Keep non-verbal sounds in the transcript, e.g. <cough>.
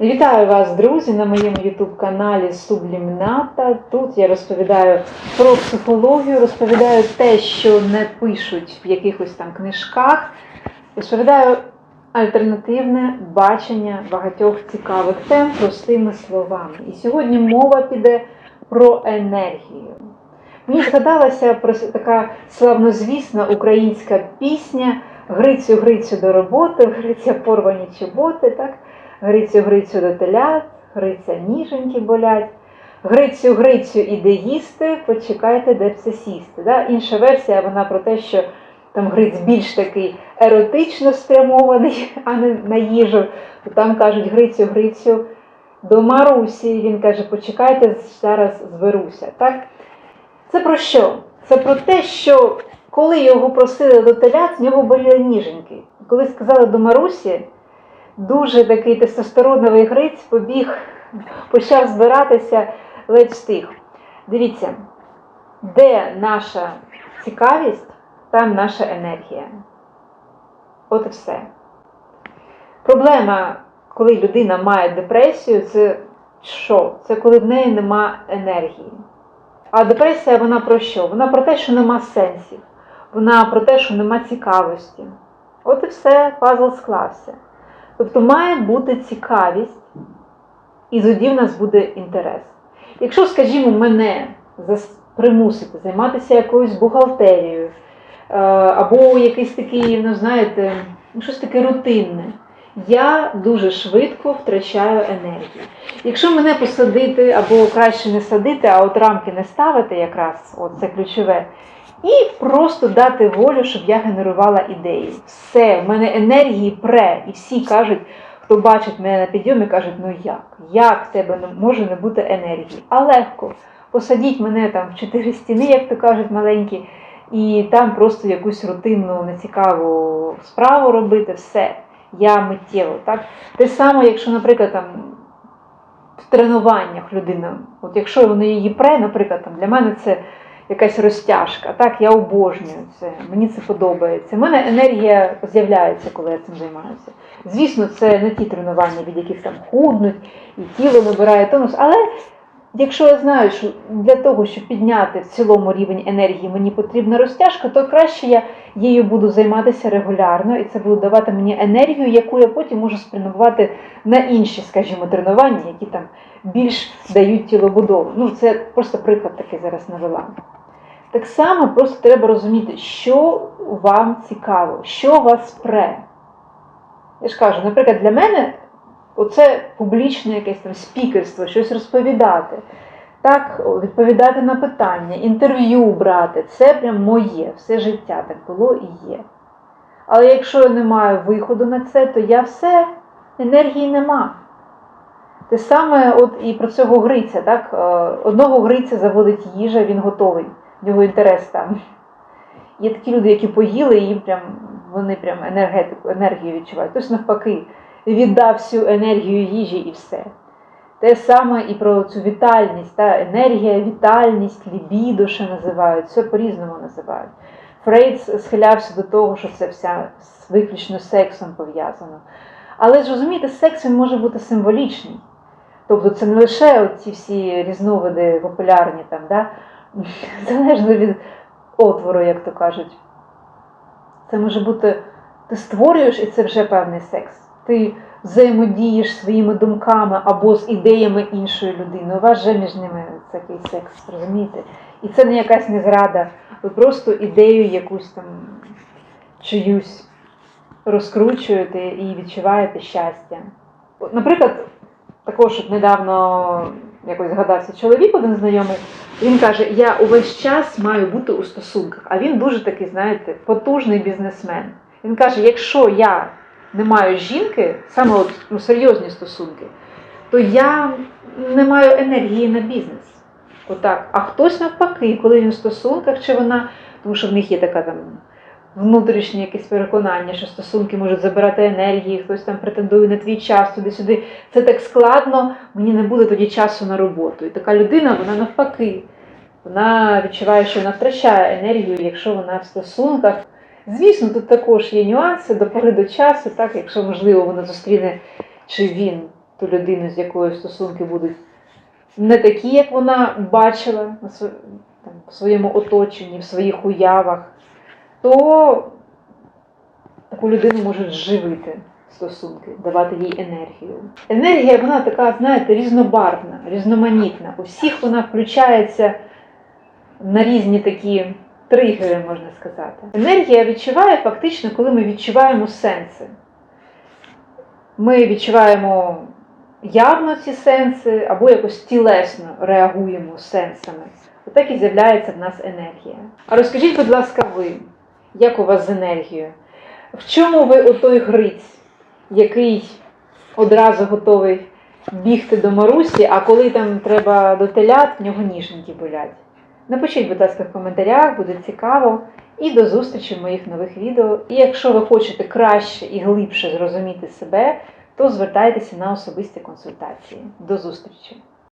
Вітаю вас, друзі, на моєму ютуб-каналі Сублімната. Тут я розповідаю про психологію, розповідаю те, що не пишуть в якихось там книжках. Розповідаю альтернативне бачення багатьох цікавих тем простими словами. І сьогодні мова піде про енергію. Мені згадалася про така славнозвісна українська пісня Грицю, Грицю до роботи, Гриця порвані чоботи. так? Грицю, Грицю до телят, Гриця ніженькі болять. Грицю, Грицю іде їсти, почекайте, де б це сісти. Да? Інша версія вона про те, що там Гриць більш такий еротично спрямований, <laughs> а не на їжу. Там кажуть Грицю, Грицю до Марусі. Він каже, почекайте, зараз зберуся. Так? Це про що? Це про те, що коли його просили до телят, з нього боліли ніженьки. Коли сказали до Марусі, дуже такий тестостероновий гриць побіг, почав збиратися, ледь встиг. Дивіться, де наша цікавість, там наша енергія. От і все. Проблема, коли людина має депресію, це що? Це коли в неї нема енергії. А депресія вона про що? Вона про те, що нема сенсів. Вона про те, що нема цікавості. От і все, пазл склався. Тобто має бути цікавість, і тоді в нас буде інтерес. Якщо, скажімо, мене примусити займатися якоюсь бухгалтерією, е, або якийсь такий, ну знаєте, ну, щось таке рутинне, я дуже швидко втрачаю енергію. Якщо мене посадити, або краще не садити, а от рамки не ставити, якраз, от це ключове, і просто дати волю, щоб я генерувала ідеї. Все, в мене енергії пре, і всі кажуть, хто бачить мене на підйомі, кажуть, ну як? Як в тебе може не бути енергії? А легко. Посадіть мене там в чотири стіни, як то кажуть, маленькі, і там просто якусь рутинну, нецікаву справу робити, все. Я миттєво. Так? Те саме, якщо, наприклад, там в тренуваннях людина, от якщо вони її пре, наприклад, там, для мене це якась розтяжка. Так, я обожнюю це, мені це подобається. У мене енергія з'являється, коли я цим займаюся. Звісно, це не ті тренування, від яких там худнуть, і тіло набирає тонус. Але якщо я знаю, що для того, щоб підняти в цілому рівень енергії, мені потрібна розтяжка, то краще я її буду займатися регулярно, і це буде давати мені енергію, яку я потім можу спрямувати на інші, скажімо, тренування, які там більш дають тілобудову. Ну, це просто приклад такий зараз навела. Так само просто треба розуміти, що вам цікаво, що вас пре. Я ж кажу, наприклад, для мене оце публічне якесь там спікерство, щось розповідати, так, відповідати на питання, інтерв'ю брати це прям моє, все життя так було і є. Але якщо я не маю виходу на це, то я все, енергії нема. Те саме от і про цього гриця. так? Одного гриця заводить їжа, він готовий в нього інтерес там. Є такі люди, які поїли, і їм прям вони прям енергетику, енергію відчувають. Тобто навпаки, віддав всю енергію їжі і все. Те саме і про цю вітальність, та енергія, вітальність, лібідо ще називають, все по-різному називають. Фрейд схилявся до того, що це вся виключно сексом пов'язано. Але ж розумієте, секс він може бути символічний. Тобто це не лише ці всі різновиди популярні там, да? <laughs> залежно від отвору, як то кажуть. Це може бути, ти створюєш, і це вже певний секс. Ти взаємодієш своїми думками або з ідеями іншої людини. У вас вже між ними такий секс, розумієте? І це не якась не зрада. Ви просто ідею якусь там чиюсь розкручуєте і відчуваєте щастя. Наприклад, також недавно якось згадався чоловік, один знайомий, він каже, я увесь час маю бути у стосунках. А він дуже такий, знаєте, потужний бізнесмен. Він каже, якщо я не маю жінки, саме от, ну, серйозні стосунки, то я не маю енергії на бізнес. Отак. А хтось навпаки, коли він в стосунках, чи вона, тому що в них є така там внутрішнє якесь переконання, що стосунки можуть забирати енергії, хтось там претендує на твій час туди-сюди. Це так складно, мені не буде тоді часу на роботу. І така людина, вона навпаки, вона відчуває, що вона втрачає енергію, якщо вона в стосунках. Звісно, тут також є нюанси до пори до часу, так, якщо можливо вона зустріне чи він ту людину, з якою стосунки будуть не такі, як вона бачила в своєму оточенні, в своїх уявах, то таку людину можуть живити стосунки, давати їй енергію. Енергія, вона така, знаєте, різнобарвна, різноманітна. У всіх вона включається на різні такі тригери, можна сказати. Енергія відчуває фактично, коли ми відчуваємо сенси. Ми відчуваємо явно ці сенси або якось тілесно реагуємо сенсами. Отак і з'являється в нас енергія. А розкажіть, будь ласка, ви, як у вас з енергією? В чому ви отой гриць, який одразу готовий бігти до Марусі, а коли там треба до телят, в нього ніженькі болять? Напишіть, будь ласка, в коментарях, буде цікаво. І до зустрічі в моїх нових відео. І якщо ви хочете краще і глибше зрозуміти себе, то звертайтеся на особисті консультації. До зустрічі!